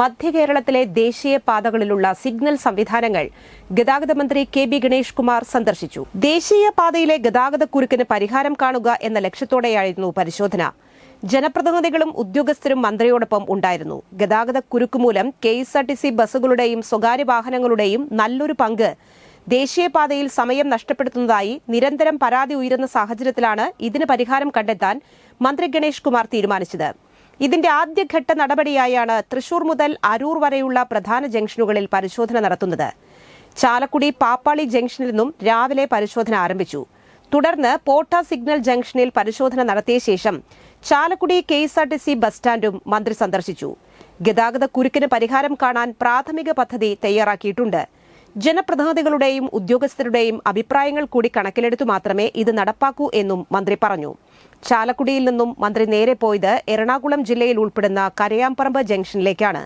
മധ്യ കേരളത്തിലെ ദേശീയ പാതകളിലുള്ള സിഗ്നൽ സംവിധാനങ്ങൾ ഗതാഗത മന്ത്രി കെ ബി ഗണേഷ് കുമാർ സന്ദർശിച്ചു. ദേശീയ പാതയിലെ ഗതാഗതക്കുരുക്കിന് പരിഹാരം കാണുക എന്ന ലക്ഷ്യത്തോടെയായിരുന്നു പരിശോധന. ജനപ്രതിനിധികളും ഉദ്യോഗസ്ഥരും മന്ത്രിയോടൊപ്പം ഉണ്ടായിരുന്നു. ഗതാഗത കുരുക്ക് മൂലം K S R T C ബസ്സുകളുടെയും സ്വകാര്യ വാഹനങ്ങളുടെയും നല്ലൊരു പങ്ക്. ദേശീയപാതയിൽ സമയം നഷ്ടപ്പെടുത്തുന്നതായി നിരന്തരം പരാതി ഉയരുന്ന സാഹചര്യത്തിലാണ് ഇതിന് പരിഹാരം കണ്ടെത്താൻ മന്ത്രി ഗണേഷ് കുമാർ തീരുമാനിച്ചത്. ഇതിന്റെ ആദ്യഘട്ട നടപടിയായാണ് തൃശൂർ മുതൽ അരൂർ വരെയുള്ള പ്രധാന ജംഗ്ഷനുകളിൽ പരിശോധന നടത്തുന്നത്. ചാലക്കുടി പാപ്പാളി ജംഗ്ഷനിൽ നിന്നും രാവിലെ പരിശോധന ആരംഭിച്ചു. തുടർന്ന് പോട്ട സിഗ്നൽ ജംഗ്ഷനിൽ പരിശോധന നടത്തിയ ശേഷം Chalakudy K S R T C bus സ്റ്റാൻഡും മന്ത്രി സന്ദർശിച്ചു. ഗതാഗത കുരുക്കിന് പരിഹാരം കാണാൻ പ്രാഥമിക പദ്ധതി തയ്യാറാക്കിയിട്ടുണ്ട്. ജനപ്രതിനിധികളുടെയും ഉദ്യോഗസ്ഥരുടെയും അഭിപ്രായങ്ങൾ കൂടി കണക്കിലെടുത്തു മാത്രമേ ഇത് നടപ്പാക്കൂ എന്നും മന്ത്രി പറഞ്ഞു. ചാലക്കുടിയിൽ നിന്നും മന്ത്രി നേരെ പോയത് എറണാകുളം ജില്ലയിൽ ഉൾപ്പെടുന്ന കരയാമ്പറമ്പ് ജംഗ്ഷനിലേക്കാണ്.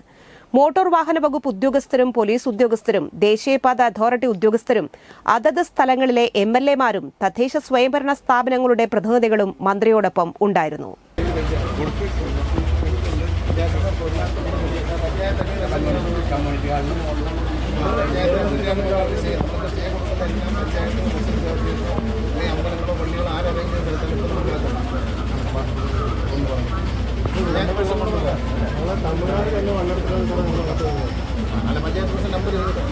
മോട്ടോർ വാഹന വകുപ്പ് ഉദ്യോഗസ്ഥരും പോലീസ് ഉദ്യോഗസ്ഥരും ദേശീയപാത അതോറിറ്റി ഉദ്യോഗസ്ഥരും അതത് സ്ഥലങ്ങളിലെ എം എൽ എമാരും തദ്ദേശ സ്വയംഭരണ സ്ഥാപനങ്ങളുടെ പ്രതിനിധികളും മന്ത്രിയോടൊപ്പം ഉണ്ടായിരുന്നു. തമിഴ്നാട് തന്നെ മണ്ണെടുക്കുന്നത് അല്ല പഞ്ചായത്ത് പ്രസിഡന്റ് നമ്പർ ചെയ്തിട്ട്